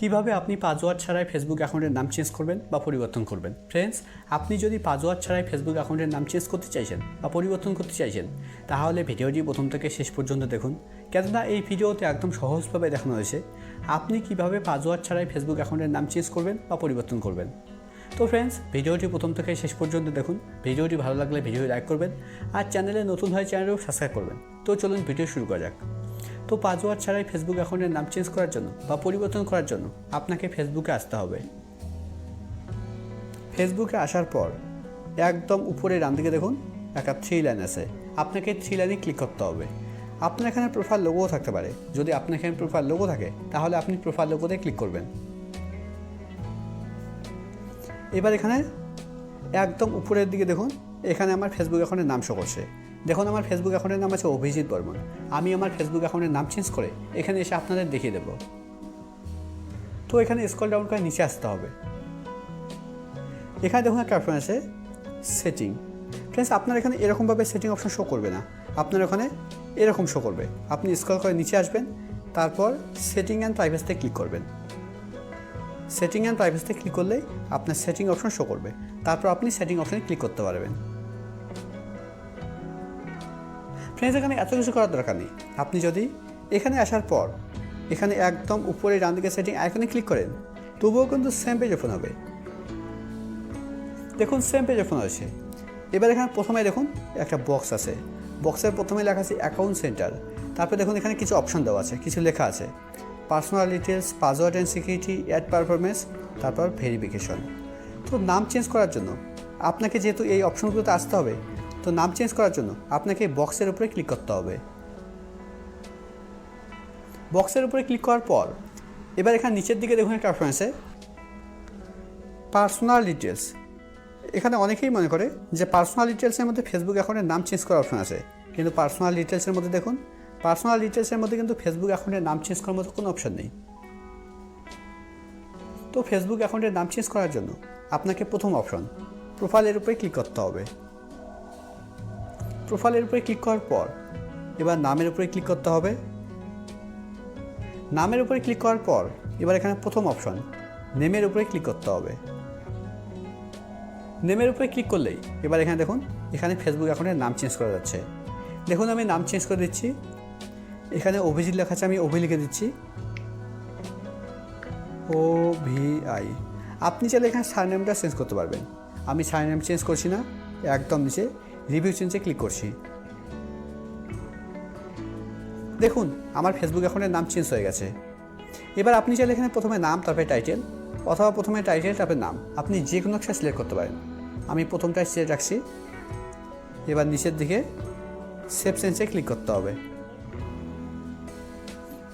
কীভাবে আপনি পাসওয়ার্ড ছাড়াই ফেসবুক অ্যাকাউন্টের নাম চেঞ্জ করবেন বা পরিবর্তন করবেন? ফ্রেন্ডস আপনি যদি পাসওয়ার্ড ছাড়াই ফেসবুক অ্যাকাউন্টের নাম চেঞ্জ করতে চাইছেন বা পরিবর্তন করতে চাইছেন, তাহলে ভিডিওটি প্রথম থেকে শেষ পর্যন্ত দেখুন। কেননা এই ভিডিওতে একদম সহজভাবে দেখানো হয়েছে আপনি কীভাবে পাসওয়ার্ড ছাড়াই ফেসবুক অ্যাকাউন্টের নাম চেঞ্জ করবেন বা পরিবর্তন করবেন। তো ফ্রেন্ডস ভিডিওটি প্রথম থেকে শেষ পর্যন্ত দেখুন। ভিডিওটি ভালো লাগলে ভিডিও লাইক করবেন আর চ্যানেলে নতুন হয় চ্যানেলও সাবস্ক্রাইব করবেন। তো চলুন ভিডিও শুরু করা যাক। তো পাসওয়ার্ড ছাড়াই ফেসবুক অ্যাকাউন্টের নাম চেঞ্জ করার জন্য বা পরিবর্তন করার জন্য আপনাকে ফেসবুকে আসতে হবে। ফেসবুকে আসার পর একদম উপরে ডান দিকে দেখুন, একটা থ্রি লাইন আছে। আপনাকে থ্রি লাইনে ক্লিক করতে হবে। আপনার এখানে প্রোফাইল লোগোও থাকতে পারে। যদি আপনার এখানে প্রোফাইল লোগো থাকে, তাহলে আপনি প্রোফাইল লোগোতে ক্লিক করবেন। এবার এখানে একদম উপরের দিকে দেখুন, এখানে আমার ফেসবুক অ্যাকাউন্টের নাম শো করছে। দেখুন, আমার ফেসবুক অ্যাকাউন্টের নাম আছে অভিজিৎ বর্মন। আমি আমার ফেসবুক অ্যাকাউন্টের নাম চেঞ্জ করে এখানে এসে আপনাদের দেখিয়ে দেবো। তো এখানে স্কল ডাউন করে নিচে আসতে হবে। এখানে দেখুন একটা অপশন আছে সেটিং ফ্রেন্ডস আপনার এখানে এরকমভাবে সেটিং অপশন শো করবে না। আপনার ওখানে এরকম শো করবে। আপনি স্কল করে নিচে আসবেন, তারপর সেটিং অ্যান্ড প্রাইভেসিতে ক্লিক করবেন। সেটিং অ্যান্ড প্রাইভেসিতে ক্লিক করলেই আপনার সেটিং অপশন শো করবে। তারপর আপনি সেটিং অপশনে ক্লিক করতে পারবেন। ফ্রেন্ডস এখানে এত কিছু করার দরকার নেই। আপনি যদি এখানে আসার পর, এখানে একদম উপরে ডান দিকে সেটিং আইকনে ক্লিক করেন, তবুও কিন্তু সেম পেজ ওপেন হবে। দেখুন সেম পেজ ওপেন হয়েছে এবার এখানে প্রথমে দেখুন, একটা বক্স আছে। বক্সের প্রথমে লেখা আছে অ্যাকাউন্ট সেন্টার তারপর দেখুন, এখানে কিছু অপশন দেওয়া আছে, কিছু লেখা আছে। Personal details password and security add performance তারপর ভেরিফিকেশন তো নাম চেঞ্জ করার জন্য আপনাকে যেহেতু এই অপশনগুলোতে আসতে হবে তো নাম চেঞ্জ করার জন্য আপনাকে বক্সের উপরে ক্লিক করতে হবে। বক্সের উপরে ক্লিক করার পর, এবার এখানে নিচের দিকে দেখুন একটা অপশন আছে পার্সোনাল ডিটেলস এখানে অনেকেই মনে করে যে পার্সোনাল ডিটেলসের মধ্যে ফেসবুক অ্যাকাউন্টের নাম চেঞ্জ করার অপশন আছে, কিন্তু পার্সোনাল ডিটেলসের মধ্যে দেখুন পার্সোনাল ডিটেলসের মধ্যে কিন্তু ফেসবুক অ্যাকাউন্টের নাম চেঞ্জ করার মতো কোনো অপশন নেই। তো ফেসবুক অ্যাকাউন্টের নাম চেঞ্জ করার জন্য আপনাকে প্রথম অপশন প্রোফাইলের উপরে ক্লিক করতে হবে। প্রোফাইলের উপরে ক্লিক করার পর, এবার নামের উপরে ক্লিক করতে হবে। নামের উপরে ক্লিক করার পর, এবার এখানে প্রথম অপশন, নেমের উপরে ক্লিক করতে হবে। নেমের উপরে ক্লিক করলেই, এবার এখানে দেখুন, এখানে ফেসবুক অ্যাকাউন্টের নাম চেঞ্জ করা যাচ্ছে। দেখুন, আমি নাম চেঞ্জ করে দিচ্ছি। এখানে অভিজিৎ লেখা আছে, আমি অভি লিখে দিচ্ছি। ও ভি আই। আপনি চাইলে এখানে সার নেমটা চেঞ্জ করতে পারবেন। আমি সার নেম চেঞ্জ করছি না, একদম নিচে। রিভিউ চেঞ্জে ক্লিক করছি। দেখুন, আমার ফেসবুক অ্যাকাউন্টের নাম চেঞ্জ হয়ে গেছে। এবার আপনি চাইলে এখানে প্রথমে নাম, তারপরে টাইটেল, অথবা প্রথমে টাইটেল, তারপরে নাম। আপনি যে কোনো একটা সিলেক্ট করতে পারেন। আমি প্রথমটাই সিলেক্ট রাখছি। এবার নিচের দিকে সেভ চেঞ্জে ক্লিক করতে হবে।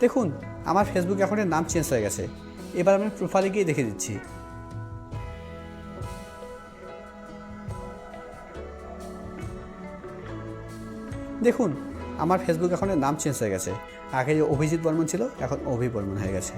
দেখুন, আমার ফেসবুক অ্যাকাউন্টের নাম চেঞ্জ হয়ে গেছে। এবার আমি প্রোফাইলে গিয়ে দেখে দিচ্ছি। দেখুন, আমার ফেসবুক অ্যাকাউন্টের নাম চেঞ্জ হয়ে গেছে। আগে যে অভিজিৎ বর্মন ছিল, এখন অভি বর্মন হয়ে গেছে।